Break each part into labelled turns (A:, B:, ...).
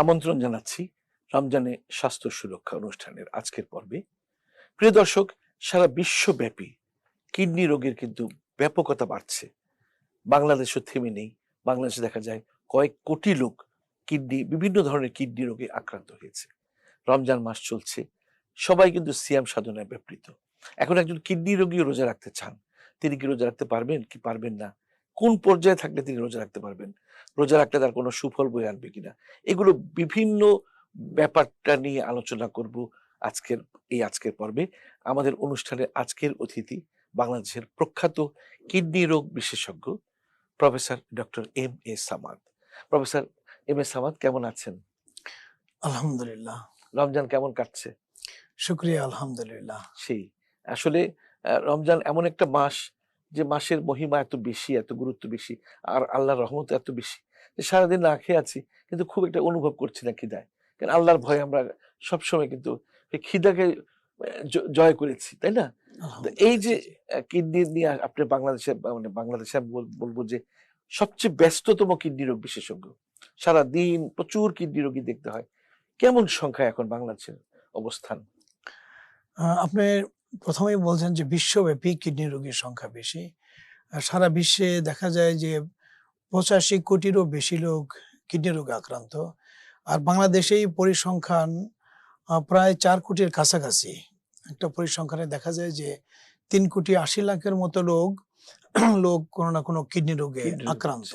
A: আমন্ত্রণ জানাচ্ছি রমজানে স্বাস্থ্য সুরক্ষা অনুষ্ঠানের আজকের পর্বে। প্রিয় দর্শক, সারা বিশ্বব্যাপী কিডনি রোগের কিন্তু ব্যাপকতা বাড়ছে। বাংলাদেশও থেমে নেই। বাংলাদেশে দেখা যায় কয়েক কোটি লোক কিডনি, বিভিন্ন ধরনের কিডনি রোগে আক্রান্ত হয়েছে। রমজান মাস চলছে। সবাই কিন্তু সিয়াম সাধনায় ব্যাপৃত। এখন একজন কিডনি রোগীও রোজা রাখতে চান। তিনি কি রোজা রাখতে পারবেন, কি পারবেন না? কোন পর্যায়ে থাকলে তিনি রোজা রাখতে পারবেন? রোজা রাখলে তার কোনো সুফল বয়ে আনবে কিনা? এগুলো বিভিন্ন ব্যাপারটা নিয়ে আলোচনা করব আজকের এই আজকের পর্বে। আমাদের অনুষ্ঠানে আজকের অতিথি বাংলাদেশের প্রখ্যাত কিডনি রোগ বিশেষজ্ঞ professor doctor M A Samad. Professor M A Samad কেমন আছেন?
B: আলহামদুলিল্লাহ।
A: রমজান কেমন কাটছে?
B: শুক্রিয়া আলহামদুলিল্লাহ।
A: সেই আসলে রমজান এমন একটা মাস যে মাসের মহিমা এত বেশি এত গুরুত্ব বেশি আর আল্লাহর রহমত এত বেশি। যে সারাদিন না খেয়ে আছি কিন্তু খুব একটা অনুভব করছি না খিদায়। কারণ আল্লাহর ভয়ে আমরা সবসময় কিন্তু খিদাকে জয় করেছি তাই না? এই যে কিডনি নিয়ে আপনি বাংলাদেশে মানে বাংলাদেশে আমি বল- বলব যে সবচেয়ে ব্যস্ততম কিডনি রোগ বিশেষজ্ঞ। সারা দিন প্রচুর কিডনি রোগী দেখতে হয়। কেমন সংখ্যা এখন বাংলাদেশের অবস্থান?
B: আহ, আপনি প্রথমেই বলছেন যে বিশ্বব্যাপী কিডনি রোগীর সংখ্যা বেশি। সারা বিশ্বে দেখা যায় যে পঁচাশি কোটিরও বেশি লোক কিডনি রোগে আক্রান্ত। আর বাংলাদেশেই পরিসংখ্যান প্রায় চার কোটির কাছাকাছি। একটা পরিসংখ্যানে দেখা যায় যে তিন কোটি আশি লাখের মতো লোক লোক কোনো না কোনো কিডনি রোগে আক্রান্ত।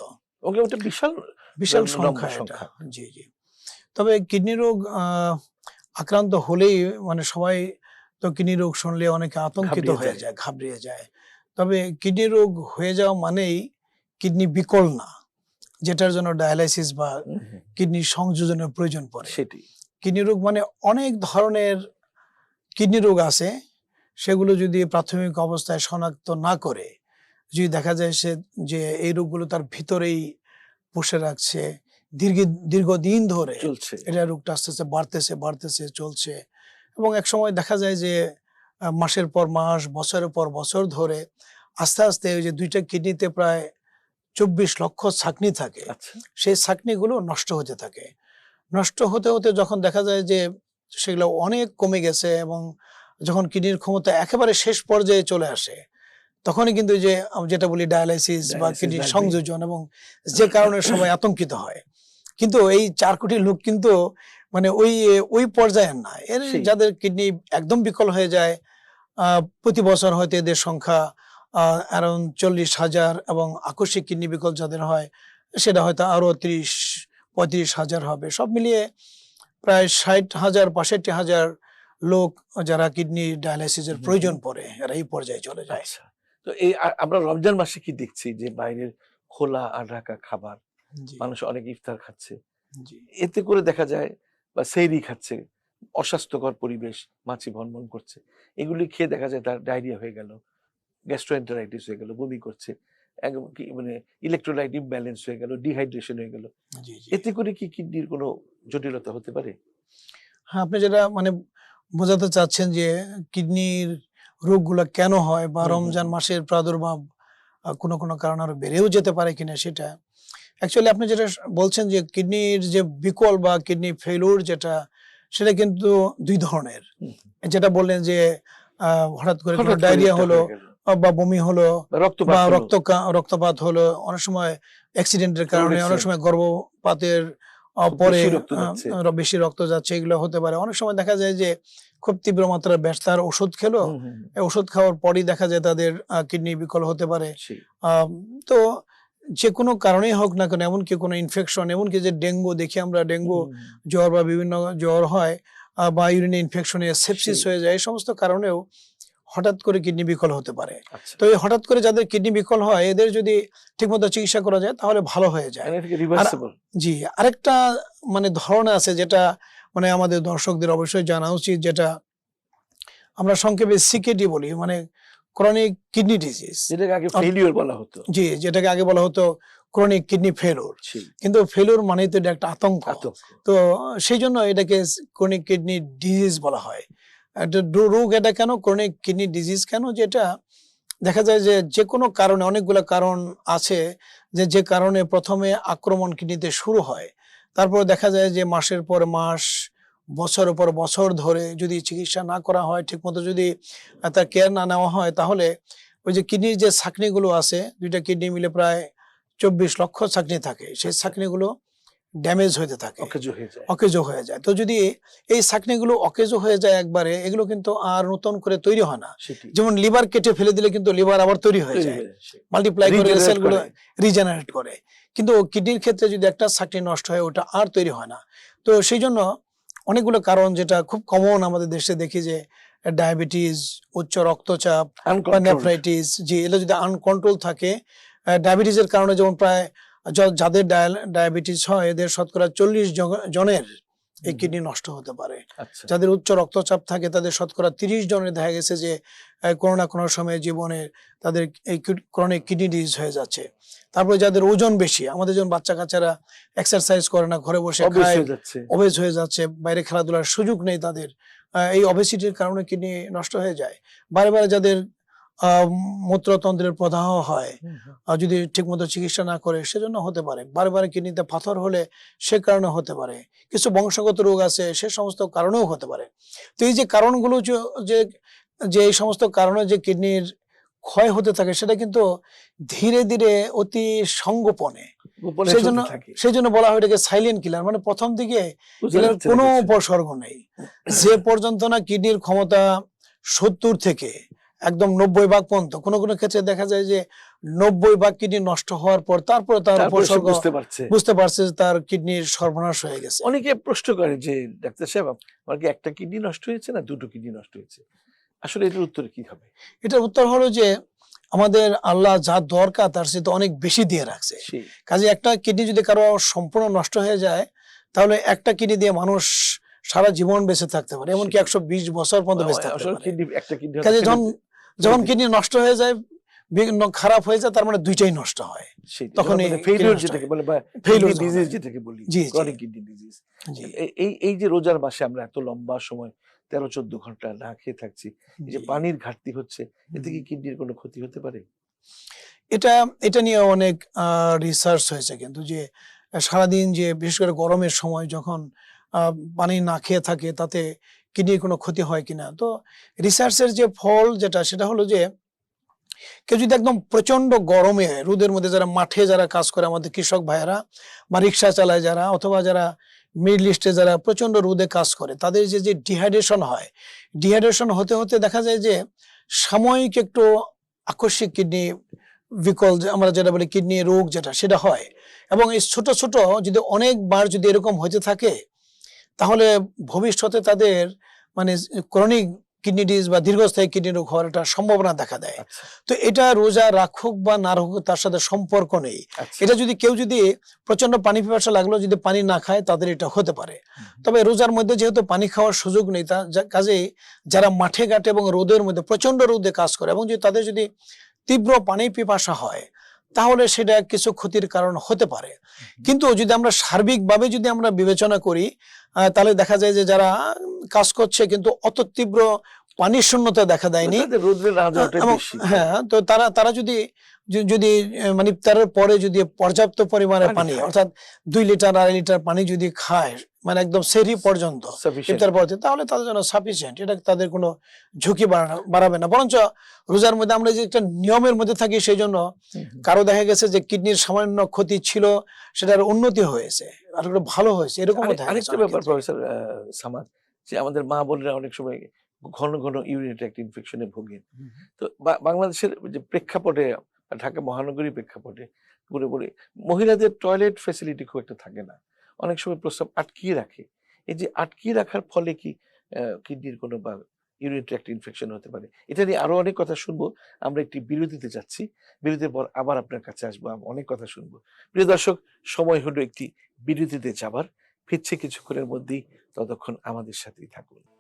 A: বিশাল
B: বিশাল সংখ্যা এটা। জি জি। তবে কিডনি রোগ আহ, আক্রান্ত হলেই মানে সবাই তো কিডনি রোগ শুনলে অনেকে আতঙ্কিত হয়ে
A: যায়।
B: ঘাবড়িয়ে যায়। তবে কিডনি রোগ হয়ে যাওয়া মানেই কিডনি বিকল না যেটার জন্য ডায়ালাইসিস বা কিডনি সংযোজনের প্রয়োজন পড়ে।
A: সেটি।
B: কিডনি রোগ মানে অনেক ধরনের কিডনি রোগ আছে সেগুলো যদি প্রাথমিক অবস্থায় শনাক্ত না করে যদি দেখা যায় সে যে এই রোগগুলো তার ভিতরেই পুষে রাখছে দীর্ঘ দীর্ঘদিন ধরে
A: চলছে।
B: এটা রোগটা আস্তে আস্তে বাড়তেছে বাড়তেছে চলছে এবং এক সময় দেখা যায় যে মাসের পর মাস বছরের পর বছর ধরে আস্তে আস্তে ওই যে দুইটা কিডনিতে প্রায় চব্বিশ লক্ষ ছাকনি থাকে।
A: আচ্ছা।
B: সেই ছাকনিগুলো নষ্ট হতে থাকে। নষ্ট হতে হতে যখন দেখা যায় যে সেগুলো অনেক কমে গেছে এবং যখন কিডনির ক্ষমতা একেবারে শেষ পর্যায়ে চলে আসে তখনই কিন্তু যে যেটা বলি ডায়ালাইসিস বা কিডনির সংযোজন এবং যে কারণে সবাই আতঙ্কিত হয়। কিন্তু এই চার কোটি লোক কিন্তু মানে ওই ওই পর্যায়ের না। এর যাদের কিডনি একদম বিকল হয়ে যায় প্রতি বছর হয়তো এদের সংখ্যা অ্যারাউন্ড চল্লিশ হাজার এবং আকস্মিক কিডনি বিকল যাদের হয় সেটা হয়তো আরও ত্রিশ পঁয়ত্রিশ হাজার হবে। সব মিলিয়ে প্রায় ষাট হাজার পঁয়ষট্টি হাজার লোক যারা কিডনি ডায়ালাইসিসের। প্রয়োজন পড়ে এরা এই পর্যায়ে চলে যায়।
A: আচ্ছা। তো এই আমরা রমজান মাসে কি দেখছি যে বাইরের খোলা আর রাখা খাবার মানুষ অনেক ইফতার খাচ্ছে?
B: জি।
A: এতে করে দেখা যায় বা সেরি খাচ্ছে অস্বাস্থ্যকর পরিবেশ মাছি ভনভন করছে। এগুলি খেয়ে দেখা যায় তার ডায়রিয়া হয়ে গেল গ্যাস্ট্রোএন্টারাইটিস হয়ে গেল বমি করছে মানে ইলেকট্রোলাইট ইমব্যালেন্স হয়ে গেল ডিহাইড্রেশন হয়ে গেল। এতে করে কি কিডনির কোনো জটিলতা হতে পারে?
B: হ্যাঁ আপনি যেটা মানে বোঝাতে চাচ্ছেন যে কিডনির রোগগুলো কেন হয় বা রমজান মাসের প্রাদুর্ভাব কোনো কোনো কারণে আরও বেড়েও যেতে পারে কিনা সেটা অ্যাকচুয়ালি আপনি যেটা বলছেন যে কিডনির যে বিকল বা কিডনি ফেলুর যেটা সেটা কিন্তু দুই ধরনের। যেটা বললেন যে হঠাৎ করে ডায়রিয়া হলো বা বমি হলো
A: বা।
B: রক্ত রক্তপাত হলো অনেক সময় অ্যাক্সিডেন্টের কারণে অনেক সময় গর্ভপাতের পরে
A: বেশি রক্ত যাচ্ছে।
B: এগুলো হতে পারে। অনেক সময় দেখা যায় যে খুব তীব্র মাত্রার ব্যস্তার ওষুধ খেলো। ওষুধ খাওয়ার পরই দেখা যায় তাদের কিডনি বিকল হতে পারে। তো যে কোনো কারণেই হোক না কেন এমনকি কোনো ইনফেকশন এমনকি যে ডেঙ্গু দেখি আমরা ডেঙ্গু জ্বর বা বিভিন্ন জ্বর হয় বা ইউরিনে ইনফেকশনে সেপসিস হয়ে যায় এই সমস্ত কারণেও হঠাৎ করে কিডনি বিকল হতে পারে।
A: আচ্ছা।
B: তো এই হঠাৎ করে যাদের কিডনি বিকল হয় এদের যদি ঠিকমতো চিকিৎসা করা যায় তাহলে ভালো হয়ে যায়।
A: মানে
B: জি আরেকটা মানে ধরন আছে যেটা মানে আমাদের দর্শকদের অবশ্যই জানা উচিত যেটা আমরা সংক্ষেপে সিকেডি বলি মানে ক্রনিক কিডনি ডিজিজ
A: যেটাকে আগে ফেলিওর বলা হতো।
B: জি যেটাকে আগে বলা হতো ক্রনিক কিডনি ফেলোর কিন্তু ফেলোর মানেই তো এটা একটা আতঙ্ক। তো সেই জন্য এটাকে ক্রনিক কিডনি ডিজিজ বলা হয়। একটা রোগ এটা কেন? ক্রনিক কিডনি ডিজিজ কেন? যেটা দেখা যায় যে যে কোনো কারণে অনেকগুলো কারণ আছে যে যে কারণে প্রথমে আক্রমণ কিডনিতে শুরু হয়। তারপর দেখা যায় যে মাসের পর মাস বছরের পর বছর ধরে যদি চিকিৎসা না করা হয় ঠিকমতো যদি তার কেয়ার না নেওয়া হয় তাহলে ওই যে কিডনির যে ছাকনিগুলো আছে দুইটা কিডনি মিলে প্রায় চব্বিশ লক্ষ ছাকনি থাকে। সেই ছাকনিগুলো ড্যামেজ হতে থাকে।
A: অকেজো হয়ে যায়।
B: তো যদি এই ছাকনিগুলো অকেজো হয়ে যায় একবারে এগুলো কিন্তু আর নতুন করে তৈরি হয় না। যেমন লিভার কেটে ফেলে দিলে কিন্তু লিভার আবার তৈরি হয়ে যায়। মাল্টিপ্লাই করে সেলগুলো রিজেনারেট করে। কিন্তু কিডনির ক্ষেত্রে যদি একটা ছাকনি নষ্ট হয় ওটা আর তৈরি হয় না। তো সেই জন্য অনেকগুলো কারণ যেটা খুব কমন আমাদের দেশে দেখি যে ডায়াবেটিস উচ্চ রক্তচাপ নেফ্রাইটিস যে এগুলো যদি আনকন্ট্রোল থাকে ডায়াবেটিসের কারণে যেমন প্রায় যাদের ডায়াবেটিস হয় এদের শতকরা চল্লিশ জনের এই কিডনি নষ্ট হতে পারে।
A: আচ্ছা।
B: যাদের উচ্চ রক্তচাপ থাকে তাদের শতকরা তিরিশ জনের দেখা গেছে যে কোনো না কোনো সময় জীবনে তাদের এই ক্রনিক কিডনি ডিজিজ হয়ে যাচ্ছে। তারপরে যাদের ওজন বেশি আমাদের যেমন বাচ্চা কাচ্চারা এক্সারসাইজ করে না ঘরে বসে খায়
A: হয়ে যাচ্ছে।
B: অবেজ হয়ে যাচ্ছে বাইরে খেলাধুলার সুযোগ নেই তাদের এই অবেসিটির কারণে কিডনি নষ্ট হয়ে যায়। বারে বারে যাদের মূত্রতন্ত্রের প্রদাহ হয়। আর যদি ঠিকমতো চিকিৎসা না করে সেজন্য হতে পারে। বারে বারে কিডনিতে পাথর হলে সে কারণে হতে পারে। কিছু বংশগত রোগ আছে সে সমস্ত কারণেও হতে পারে। তো এই যে কারণগুলো যে- যে এই সমস্ত কারণে যে কিডনির ক্ষয় হতে থাকে সেটা কিন্তু ধীরে ধীরে অতি সঙ্গোপনে
A: গোপনে
B: সেই
A: চলতে
B: জন্য সেই জন্য বলা হয় এটাকে সাইলেন্ট কিলার মানে প্রথম দিকে কোনো উপসর্গ নেই। যে পর্যন্ত না কিডনির ক্ষমতা সত্তর থেকে একদম নব্বই ভাগ পর্যন্ত। কোনো কোনো ক্ষেত্রে দেখা যায় যে নব্বই ভাগ কিডনি নষ্ট হওয়ার পর তারপরে তার উপসর্গ
A: বুঝতে পারছে।
B: যে তার কিডনির সর্বনাশ হয়ে গেছে।
A: অনেকে প্রশ্ন করে যে ডাক্তার সাহেব আমার কি একটা কিডনি নষ্ট হয়েছে না দুটো কিডনি নষ্ট হয়েছে? আসলে এটার উত্তর কি হবে?
B: এটার উত্তর হলো যে আমাদের আল্লাহ যা দরকার তার সাথে অনেক বেশি দিয়ে রাখছে। কাজে একটা কিডনি যদি কারও সম্পূর্ণ নষ্ট হয়ে যায় তাহলে একটা কিডনি দিয়ে মানুষ সারা জীবন বেঁচে থাকতে পারে। এমনকি একশো বিশ বছর পর্যন্ত বেঁচে থাকতে পারে। কাজে যখন যখন কিডনি নষ্ট হয়ে যায় খারাপ হয়ে যায় তার মানে দুইটাই নষ্ট হয়। তখনই
A: ফেলিওর যেটাকে বলে বা
B: Failure
A: কিডনি
B: যখন
A: ডিজিজ যেটাকে বলি
B: জি, জি।
A: ক্রনিক কিডনি ডিজিজ এই এই যে রোজার মাসে আমরা এত লম্বা সময় তেরো চোদ্দ ঘণ্টা না খেয়ে থাকছি এই যে পানির ঘাটতি হচ্ছে এতে কি কিডনির কোনো ক্ষতি হতে পারে?
B: এটা এটা নিয়ে অনেক রিসার্চ হয়েছে কিন্তু যে সারাদিন যে বিশেষ করে গরমের সময় যখন আহ, পানি না খেয়ে থাকে তাতে কিডনির কোনো ক্ষতি হয় কিনা। তো রিসার্চের যে ফল যেটা, সেটা হলো যে, কেউ যদি একদম প্রচণ্ড গরমে রোদের মধ্যে যারা মাঠে যারা কাজ করে, আমাদের কৃষক ভাইয়েরা বা রিক্সা চালায় যারা অথবা যারা মিডল ইস্টে যারা প্রচণ্ড রোদে কাজ করে, তাদের যে যে ডিহাইড্রেশন হয় ডিহাইড্রেশন হতে হতে দেখা যায় যে, সাময়িক একটু আকস্মিক কিডনি বিকল আমরা যেটা বলি কিডনি রোগ যেটা, সেটা হয়। এবং এই ছোট ছোট যদি অনেকবার যদি এরকম হতে থাকে তাহলে ভবিষ্যতে তাদের মানে ক্রনিক কিডনি ডিজ বা দীর্ঘস্থায়ী কিডনি রোগ হওয়ার একটা সম্ভাবনা দেখা দেয়।
A: আচ্ছা।
B: তো এটা রোজা রাখুক বা না রাখুক তার সাথে সম্পর্ক নেই।
A: আচ্ছা।
B: এটা যদি কেউ যদি প্রচণ্ড পানি পিপাসা লাগল যদি পানি না খায় তাদের এটা হতে পারে। তবে রোজার মধ্যে যেহেতু পানি খাওয়ার সুযোগ নেই তা কাজেই যারা মাঠে ঘাটে এবং রোদের মধ্যে প্রচণ্ড রোদে কাজ করে এবং যদি তাদের যদি তীব্র পানি পিপাসা হয় তাহলে সেটা কিছু ক্ষতির কারণ হতে পারে। কিন্তু যদি আমরা সার্বিকভাবে যদি আমরা বিবেচনা করি তাহলে দেখা যায় যে যারা কাজ করছে কিন্তু অত তীব্র পানির শূন্যতা দেখা দেয়নি হ্যাঁ তো তারা তারা যদি যদি মানে ইফতারের পরে যদি পর্যাপ্ত পরিমাণে
A: পানি
B: অর্থাৎ দুই লিটার আড়াই লিটার পানি যদি খায় মানে একদম সেরি পর্যন্ত ইফতার পরে তাহলে তাদের জন্য সাফিসিয়েন্ট এটা তাদের কোনো ঝুঁকি বাড়াবে না। বরঞ্চ রোজার মধ্যে আমরা যে একটা নিয়মের মধ্যে থাকি সেই জন্য। কারও দেখা গেছে যে কিডনির সামান্য ক্ষতি ছিল সেটার উন্নতি হয়েছে আর একটু ভালো হয়েছে এরকম
A: আরেকটা ব্যাপার প্রফেসর সামাদ যে আমাদের মা বোনেরা অনেক সময় ঘন ঘন ইউরিন ট্র্যাক্ট ইনফেকশনে ভোগেন। তো বাংলাদেশের যে প্রেক্ষাপটে ঢাকা মহানগরী প্রেক্ষাপটে পুরো পুরো মহিলাদের টয়লেট ফেসিলিটি খুব একটা থাকে না। অনেক সময় প্রস্রাব আটকিয়ে রাখে। এই যে আটকিয়ে রাখার ফলে কি কিডনির কোনো বা ইউরিন ইনফেকশন হতে পারে? এটা নিয়ে আরও অনেক কথা শুনব। আমরা একটি বিরতিতে যাচ্ছি। বিরতির পর আবার আপনার কাছে আসব। অনেক কথা শুনব। প্রিয় দর্শক, সময় হলো একটি বিরতিতে যাবার। ফিরছে কিছুক্ষণের মধ্যেই ততক্ষণ আমাদের সাথেই থাকুন।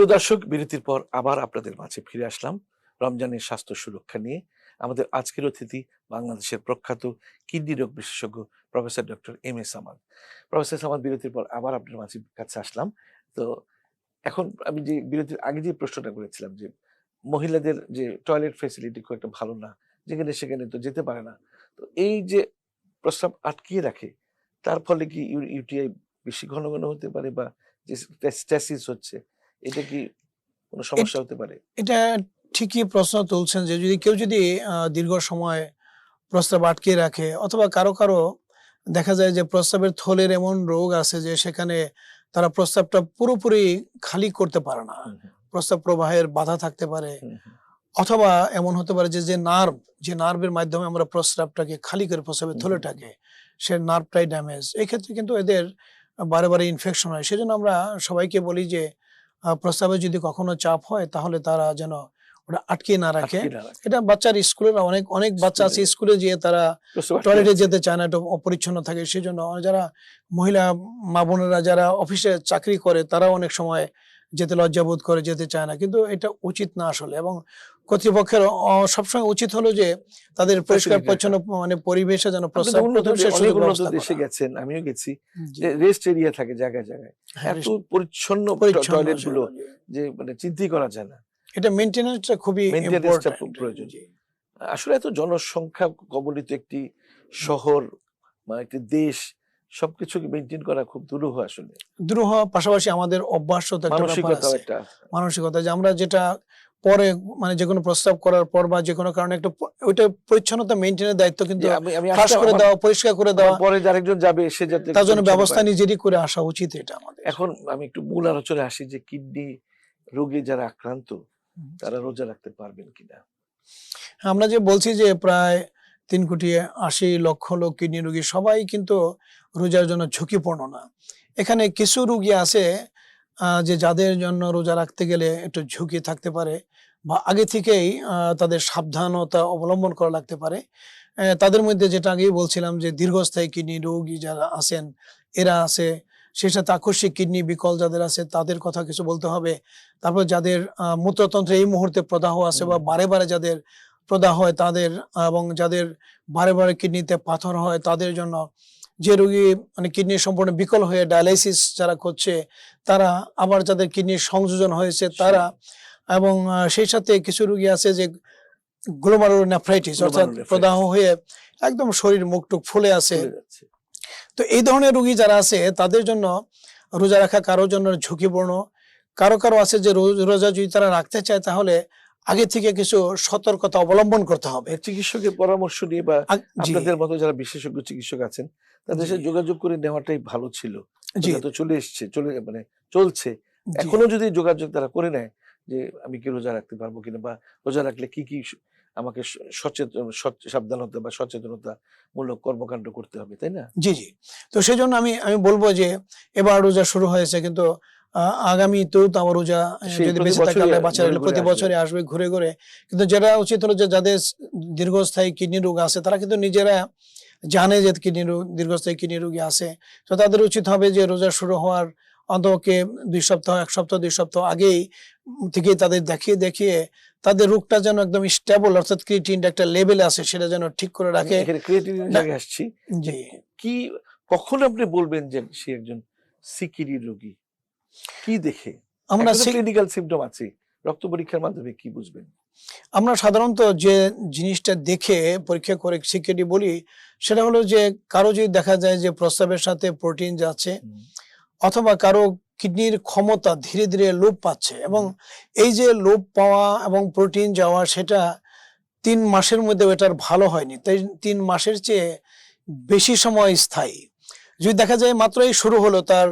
A: প্রিয় দর্শক, বিরতির পর আবার আপনাদের মাঝে ফিরে আসলাম রমজানের স্বাস্থ্য সুরক্ষা নিয়ে। আমাদের আজকের অতিথি বাংলাদেশের প্রখ্যাত কিডনি রোগ বিশেষজ্ঞ professor doctor M S Samad. Professor Samad, বিরতির পর আবার আপনার মাঝে কাছে আসলাম। তো এখন আমি যে বিরতির আগে যে প্রশ্নটা করেছিলাম যে মহিলাদের যে টয়লেট ফেসিলিটি খুব একটা ভালো না, যেখানে সেখানে তো যেতে পারে না। তো এই যে প্রস্রাব আটকিয়ে রাখে, তার ফলে কি ইউটিআই বেশি ঘন ঘন হতে পারে বা যে স্ট্যাসিস হচ্ছে এটা কি কোনো সমস্যা হতে পারে?
B: এটা ঠিকই প্রশ্ন তুলছেন যে যদি কেউ যদি দীর্ঘ সময় প্রস্রাব আটকে রাখে অথবা কারও কারও দেখা যায় যে প্রস্রাবের থলের এমন রোগ আছে যে সেখানে তারা প্রস্রাবটা পুরোপুরি খালি করতে পারে না। প্রস্রাব প্রবাহের বাধা থাকতে পারে। অথবা এমন হতে পারে যে যে নার্ভ যে নার্ভের মাধ্যমে আমরা প্রস্রাবটাকে খালি করে প্রস্রাবের
A: হুম,
B: থলেটাকে সে নার্ভটাই ড্যামেজ এক্ষেত্রে কিন্তু এদের বারে বারে ইনফেকশন হয়। সেজন্য আমরা সবাইকে বলি যে প্রস্রাবে যদি কখনো চাপ হয় তাহলে তারা যেন ওটা আটকে না রাখে। এটা বাচ্চার স্কুলের অনেক অনেক বাচ্চা আছে
A: স্কুলে।
B: স্কুলে যেয়ে তারা টয়লেটে যেতে চায় না এটা অপরিচ্ছন্ন থাকে। সেজন্য যারা মহিলা মা বোনেরা যারা অফিসে চাকরি করে তারা অনেক সময় যেতে লজ্জাবোধ করে যেতে চায় না। কিন্তু এটা উচিত না আসলে। এবং কর্তৃপক্ষের সবসময় উচিত হলো যে তাদের পরিষ্কার পরিচ্ছন্ন মানে পরিবেশে যেন
A: দেশে গেছেন আমিও গেছি। রেস্ট এরিয়া থাকে জায়গায় জায়গায়।
B: হ্যাঁ,
A: এত পরিচ্ছন্ন
B: টয়লেটগুলো
A: যে মানে চিন্তাই করা যায় না।
B: এটা মেনটেন্যান্সটা খুবই
A: প্রয়োজন। আসলে এত জনসংখ্যা কবলিত একটি শহর বা একটি দেশ সবকিছুকে মেনটেন করা খুব দুরূহ আসলে।
B: দুরূহ পাশাপাশি আমাদের অভ্যাসও তো একটা ব্যাপার
A: মানসিকতাও
B: আছে।
A: একটা।
B: মানসিকতা যে আমরা যেটা পরে মানে যে কোনো প্রস্তাব করার পর বা যে কোনো কারণে একটা ওইটা পরিচ্ছন্নতা মেনটেনের দায়িত্ব কিন্তু ফাঁস করে দেওয়া পরিষ্কার করে দেওয়া।
A: পরে আরেকজন যাবে সে যাতে
B: তার জন্য ব্যবস্থা নিজেরই করে আসা উচিত এটা আমাদের।
A: এখন আমি একটু মূল আলোচনায় আসি যে কিডনি রোগে যারা আক্রান্ত তারা রোজা রাখতে পারবেন কিনা?
B: আমরা যে বলছি যে প্রায় তিন কোটি আশি লক্ষ লোক কিডনি রোগী সবাই কিন্তু রোজার জন্য ঝুঁকিপূর্ণ না। এখানে কিছু রুগী আছে যে যাদের জন্য রোজা রাখতে গেলে একটু ঝুঁকি থাকতে পারে বা আগে থেকেই তাদের সাবধানতা অবলম্বন করা লাগতে পারে। তাদের মধ্যে যেটা আগেই বলছিলাম যে দীর্ঘস্থায়ী কিডনি রোগী যারা আছেন, এরা আছে সেই সাথে আকস্মিক কিডনি বিকল যাদের আছে, তাদের কথা কিছু বলতে হবে। তারপর যাদের মূত্রতন্ত্রে এই মুহূর্তে প্রদাহ আছে বা বারে বারে যাদের প্রদাহ হয় তাদের, এবং যাদের বারে বারে কিডনিতে পাথর হয় তাদের জন্য যে রোগী মানে কিডনি সম্পূর্ণ বিকল হয়ে ডায়ালাইসিস যারা করছে তারা আবার যাদের কিডনির সংযোজন হয়েছে তারা এবং সেই সাথে কিছু রোগী আছে যে গ্লোমারুলার নেফ্রাইটিস অর্থাৎ প্রদাহ হয়ে একদম শরীর মুখ টুক ফুলে আছে তো এই ধরনের রোগী যারা আছে তাদের জন্য রোজা রাখা কারোর জন্য ঝুঁকিপূর্ণ। কারও কারও আছে যে রোজা যদি তারা রাখতে চায় তাহলে আগে থেকে কিছু সতর্কতা অবলম্বন করতে হবে।
A: চিকিৎসকের পরামর্শ নিয়ে বা আপনাদের মতো যারা বিশেষজ্ঞ চিকিৎসক আছেন তাদের সাথে যোগাযোগ করে নেওয়াটাই ভালো ছিল। তো চলে এসছে চলে মানে চলছে। এখনও যদি যোগাযোগ তারা করে নেয় যে আমি কি রোজা রাখতে পারব কিনা বা রোজা রাখলে কি কি আমাকে সচেতন সাবধানতা বা সচেতনতা মূলক কর্মকাণ্ড করতে হবে তাই না?
B: জি জি। তো সেই জন্য আমি আমি বলব যে এবার রোজা শুরু হয়েছে কিন্তু আহ, আগামী তো আমার রোজা যদি বেঁচে থাকে আল্লাহ বাঁচা রাখলে প্রতি। বছরে আসবে ঘুরে ঘুরে। কিন্তু যেটা উচিত হলো যে যাদের দীর্ঘস্থায়ী কিডনি রোগ আছে তারা কিন্তু নিজেরা জানে যে কিডনি রোগ দীর্ঘস্থায়ী কিডনি রোগী আছে। তো তাদের উচিত হবে যে রোজা শুরু হওয়ার অন্তকে দুই সপ্তাহ এক সপ্তাহ দুই সপ্তাহ আগেই থেকে তাদের দেখিয়ে দেখিয়ে তাদের রোগটা যেন একদম স্টেবল অর্থাৎ ক্রিটিনটা একটা লেভেলে আছে সেটা যেন ঠিক করে রাখে।
A: আসছি।
B: জি।
A: কি কখন আপনি বলবেন যে সে একজন সিকিরি রোগী? কি দেখে?
B: আমরা
A: ক্লিনিক্যাল সিমটম আছে। রক্ত পরীক্ষার মাধ্যমে কি বুঝবেন?
B: আমরা সাধারণত যে জিনিসটা দেখে পরীক্ষা করে সিকিউরিটি বলি সেটা হলো যে কারও যদি দেখা যায় যে প্রস্রাবের সাথে প্রোটিন যাচ্ছে অথবা কারও কিডনির ক্ষমতা ধীরে ধীরে লোপ পাচ্ছে এবং এই যে লোপ পাওয়া এবং প্রোটিন যাওয়া সেটা তিন মাসের মধ্যে এটার ভালো হয়নি। তাই তিন মাসের চেয়ে বেশি সময় স্থায়ী। যদি দেখা যায় মাত্রই শুরু হলো তার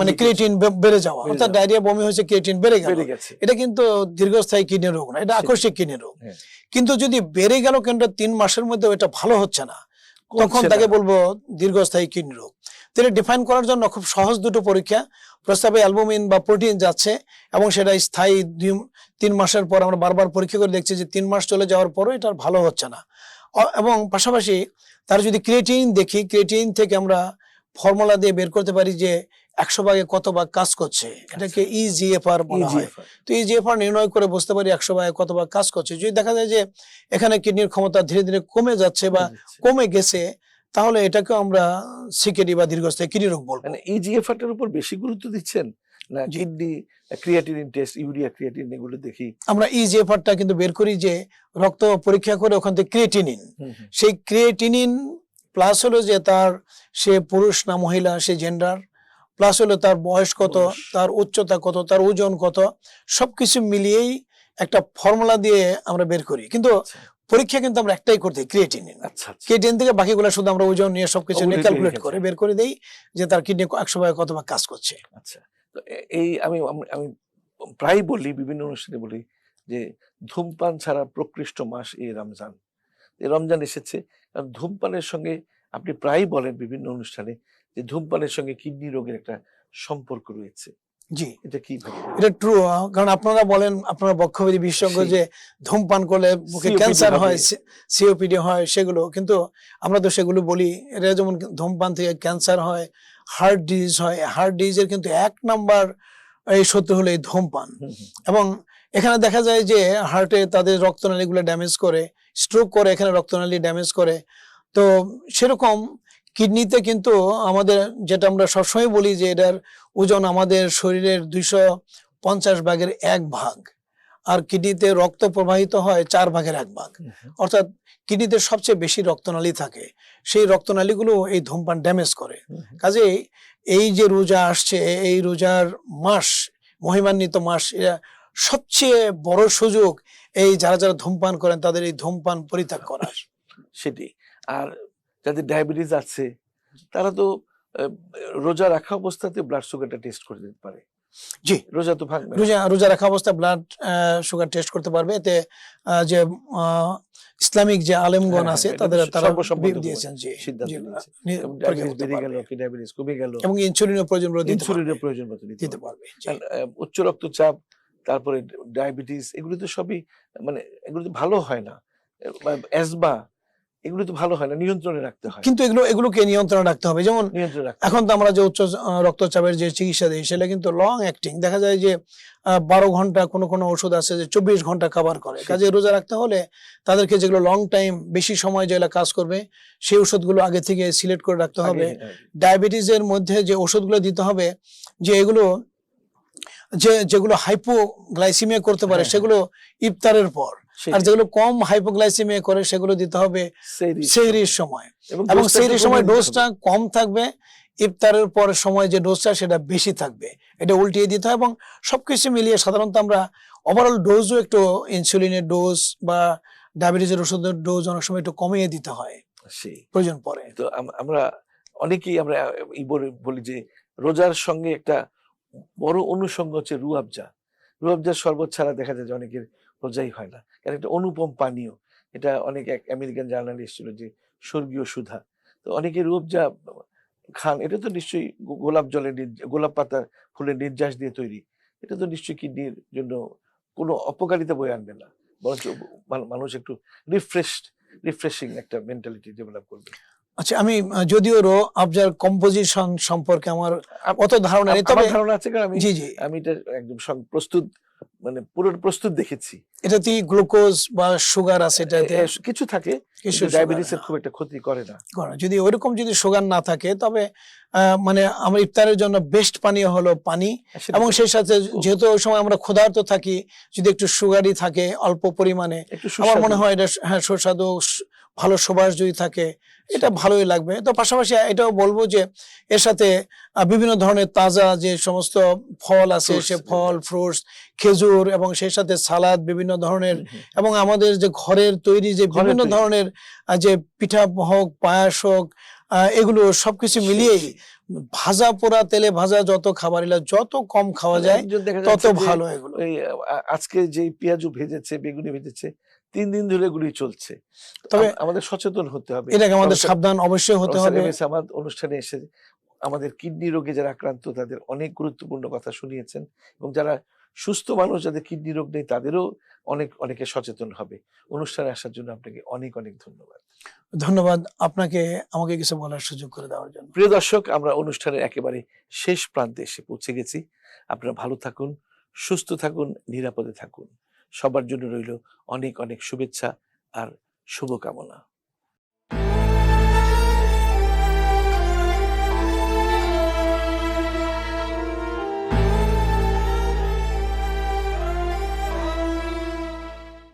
B: মানে ক্রিয়েটিন বেড়ে যাওয়া। অর্থাৎ ডায়রিয়া বমি হয়েছে ক্রিয়েটিন বেড়ে গেল। এটা কিন্তু দীর্ঘস্থায়ী কিডনি রোগ না এটা। আকস্মিক কিডনি রোগ।
A: হ্যাঁ।
B: কিন্তু যদি বেড়ে গেল কিন্তু তিন মাসের মধ্যে এটা ভালো হচ্ছে না তখন তাকে বলব দীর্ঘস্থায়ী কিডনি রোগ। তো এটা ডিফাইন করার জন্য খুব সহজ দুটো পরীক্ষা। প্রস্তাবে অ্যালবুমিন বা প্রোটিন যাচ্ছে এবং সেটা স্থায়ী দুই তিন মাসের পর আমরা বারবার পরীক্ষা করে দেখছি যে তিন মাস চলে যাওয়ার পরও এটা ভালো হচ্ছে না। এবং পাশাপাশি তার যদি ক্রিয়েটিন দেখি ক্রিয়েটিন থেকে আমরা ফর্মুলা দিয়ে বের করতে পারি যে একশো ভাগে কত ভাগ কাজ করছে? এটাকে E ইজিএফআর বলা হয়।
A: EGFR
B: তো ইজিএফআর নির্ণয় করে বুঝতে পারি একশো ভাগে কত ভাগ কাজ করছে। যদি দেখা যায় যে এখানে কিডনির ক্ষমতা ধীরে ধীরে কমে যাচ্ছে বা কমে গেছে তাহলে এটাকে আমরা সিকেডি বা দীর্ঘস্থায়ী কিডনি রোগ বলব।
A: মানে ইজিএফআর টার উপর বেশি গুরুত্ব দিচ্ছেন? না। Kidney creatinine test urea creatine এগুলো দেখি।
B: আমরা ইজিএফআরটা কিন্তু বের করি যে রক্ত পরীক্ষা করে ওখান থেকে ক্রিয়েটিনিন। সেই ক্রিয়েটিনিন প্লাস হলো যে তার সে পুরুষ না মহিলা সে জেন্ডার প্লাস হলো তার বয়স কত তার উচ্চতা কত তার ওজন কত সবকিছু মিলিয়েই একটা ফর্মুলা দিয়ে আমরা বের করি। কিন্তু
A: আচ্ছা।
B: পরীক্ষা কিন্তু আমরা একটাই করতে ক্রিয়েটিনিন
A: আচ্ছা আচ্ছা।
B: ক্রিয়েটিন থেকে বাকিগুলো শুধু আমরা ওজন নিয়ে সবকিছু নিয়ে ক্যালকুলেট করে বের করে দেই যে তার কিডনি একশো ভাগে কত ভাগ কাজ করছে।
A: আচ্ছা। তো এই আমি আমি- প্রায় বলি বিভিন্ন অনুষ্ঠানে বলি যে ধূমপান ছাড়া প্রকৃষ্ট মাস এই রমজান। রমজান এসেছে আর ধূমপানের সঙ্গে আপনি প্রায় বলেন বিভিন্ন অনুষ্ঠানে যে ধূমপানের সঙ্গে কিডনি রোগের একটা সম্পর্ক রয়েছে।
B: জি।
A: এটা কি
B: এটা ট্রু কারণ আপনারা বলেন আপনারা বক্ষবিধি বিশেষজ্ঞ যে ধূমপান করলে
A: COPD
B: ক্যান্সার হয় সিওপিডি হয় সেগুলো কিন্তু আমরা তো সেগুলো বলি এটা যেমন ধূমপান থেকে ক্যান্সার হয় হার্ট ডিজিজ হয় হার্ট ডিজিজের কিন্তু এক নাম্বার এই শত্রু হলো এই ধূমপান। এবং এখানে দেখা যায় যে হার্টে তাদের রক্তনালীগুলো ড্যামেজ করে স্ট্রোক করে এখানে রক্তনালী ড্যামেজ করে তো সেরকম কিডনিতে কিন্তু আমাদের যেটা আমরা সবসময় বলি যে এটার ওজন আমাদের শরীরের দুইশো পঞ্চাশ ভাগের এক ভাগ আর কিডনিতে রক্ত প্রবাহিত হয় চার ভাগের এক ভাগ। অর্থাৎ কিডনিতে সবচেয়ে বেশি রক্তনালী থাকে সেই রক্তনালীগুলো এই ধূমপান ড্যামেজ করে। কাজেই এই যে রোজা আসছে এই রোজার মাস মহিমান্বিত মাস এটা সবচেয়ে বড় সুযোগ এই যারা যারা ধূমপান করেন তাদের এই ধূমপান পরিত্যাগ করার।
A: সেটি। আর যাদের ডায়াবেটিস আছে তারা তো রোজা রাখা অবস্থাতে ব্লাড সুগারটা টেস্ট করে দিতে পারে।
B: জি।
A: রোজা তো না।
B: রোজা রোজা রাখা অবস্থায় ব্লাড সুগার টেস্ট করতে পারবে। এতে যে ইসলামিক যে আলেমগণ
A: হ্যাঁ,
B: আছে
A: হ্যাঁ,
B: তাদের তারা দিয়েছেন জি।
A: ডায়াবেটিস গেল কি ডায়াবেটিস কমে গেল।
B: এবং ইনসুলিনের প্রয়োজন
A: ইনসুলিনের প্রয়োজন মতো
B: দিতে
A: পারবে। উচ্চ রক্তচাপ তারপরে ডায়াবেটিস এগুলো তো সবই মানে এগুলো তো ভালো হয় না। অ্যাজমা এগুলো তো ভালো হয় না নিয়ন্ত্রণে রাখতে হয়।
B: কিন্তু এগুলো এগুলোকে নিয়ন্ত্রণে রাখতে হবে। যেমন এখন তো আমরা যে উচ্চ রক্তচাপের যে চিকিৎসা দিই সেটা কিন্তু লং অ্যাক্টিং দেখা যায় যে বারো ঘণ্টা কোনো কোনো ওষুধ আছে যে চব্বিশ ঘণ্টা কভার করে। কাজে রোজা রাখতে হলে তাদেরকে যেগুলো লং টাইম বেশি সময় যেগুলো কাজ করবে সেই ওষুধগুলো আগে থেকে সিলেক্ট করে রাখতে হবে।
A: হ্যাঁ,
B: ডায়াবেটিসের মধ্যে যে ওষুধগুলো দিতে হবে যে এগুলো যে যেগুলো হাইপোগ্লাইসিমিয়া করতে পারে
A: হ্যাঁ।
B: সেগুলো ইফতারের পর। আর যেগুলো কম হাইপোগ্লাইসিমিয়া করে সেগুলো দিতে হবে
A: সেহরির
B: সময়। এবং সেহরির সময় ডোজটা কম। থাকবে ইফতারের পর সময় যে ডোজটা সেটা বেশি থাকবে। এটা উল্টিয়ে দিতে হয় এবং সবকিছু মিলিয়ে সাধারণত আমরা ওভারঅল ডোজও একটু ইনসুলিনের ডোজ বা ডায়াবেটিসের ওষুধের ডোজ অনেক সময় একটু কমিয়ে দিতে হয়। প্রয়োজন পড়ে।
A: তো আমরা অনেকেই আমরা বলি যে রোজার সঙ্গে একটা বড় অনুষঙ্গ হচ্ছে রুয়াবজা। রুয়াবজার শরবত ছাড়া দেখা যায় যে অনেকের রোজাই হয় না। কারণ এটা অনুপম পানীয়। এটা অনেক এক আমেরিকান জার্নালে এসেছিল যে স্বর্গীয় সুধা। তো অনেকে রুয়াবজা খান, এটা তো নিশ্চয়ই গোলাপ জলের গোলাপ পাতা ফুলের নির্যাস দিয়ে তৈরি। এটা তো নিশ্চয়ই কিডনির জন্য কোনো অপকারিতা বয়ে আনবে না। বরঞ্চ মানুষ একটু রিফ্রেশড রিফ্রেশিং একটা মেন্টালিটি ডেভেলপ করবে।
B: আচ্ছা আমি যদিও রো আবজার কম্পোজিশন সম্পর্কে আমার অত ধারণা নেই তবে
A: ধারণা আছে কারণ আমি
B: জি জি।
A: আমি এটা একদম প্রস্তুত মানে পুরো প্রস্তুত দেখেছি।
B: এটাতে গ্লুকোজ বা সুগার আছে এটাতে
A: কিছু থাকে
B: কিছু
A: ডায়াবেটিসের খুব একটা ক্ষতি করে না।
B: যদি ওইরকম যদি সুগার না থাকে তবে মানে আমার ইফতারের জন্য বেস্ট পানীয় হলো পানি এবং সেই সাথে যেহেতু ওই সময় আমরা ক্ষুধার্ত থাকি যদি একটু সুগারই থাকে অল্প পরিমাণে আমার মনে হয় এটা হ্যাঁ সুস্বাদু ভালো সুবাস যদি থাকে এটা ভালোই লাগবে। তো পাশাপাশি এটাও বলব যে এর সাথে বিভিন্ন ধরনের তাজা যে সমস্ত ফল আছে সে ফল ফ্রুটস খেজুর এবং সেই সাথে সালাদ বিভিন্ন ধরনের। এবং আমাদের যে ঘরের তৈরি যে বিভিন্ন ধরনের যে পিঠা হোক পায়াস হোক এগুলো সবকিছু মিলিয়েই ভাজা পোড়া তেলে ভাজা যত খাবার এগুলো যত কম খাওয়া যায় তত ভালো এগুলো।
A: আজকে যে পেঁয়াজু ভেজেছে বেগুনি ভেজেছে তিন দিন ধরে এগুলি চলছে।
B: তবে
A: আমাদের সচেতন হতে হবে।
B: এটাকে আমাদের সাবধান অবশ্যই হতে হবে।
A: আহমদ অনুষ্ঠানে এসে আমাদের কিডনি রোগে যারা আক্রান্ত তাদের অনেক গুরুত্বপূর্ণ কথা শুনিয়েছেন এবং যারা সুস্থ মানুষ যাদের কিডনি রোগ নেই তাদেরও অনেক অনেকে সচেতন হবে। অনুষ্ঠানে আসার জন্য আপনাকে অনেক অনেক ধন্যবাদ।
B: ধন্যবাদ আপনাকে আমাকে কিছু বলার সুযোগ করে দেওয়ার জন্য।
A: প্রিয় দর্শক আমরা অনুষ্ঠানের একেবারে শেষ প্রান্তে এসে পৌঁছে গেছি। আপনারা ভালো থাকুন সুস্থ থাকুন নিরাপদে থাকুন। সবার জন্য রইল অনেক অনেক শুভেচ্ছা আর শুভকামনা।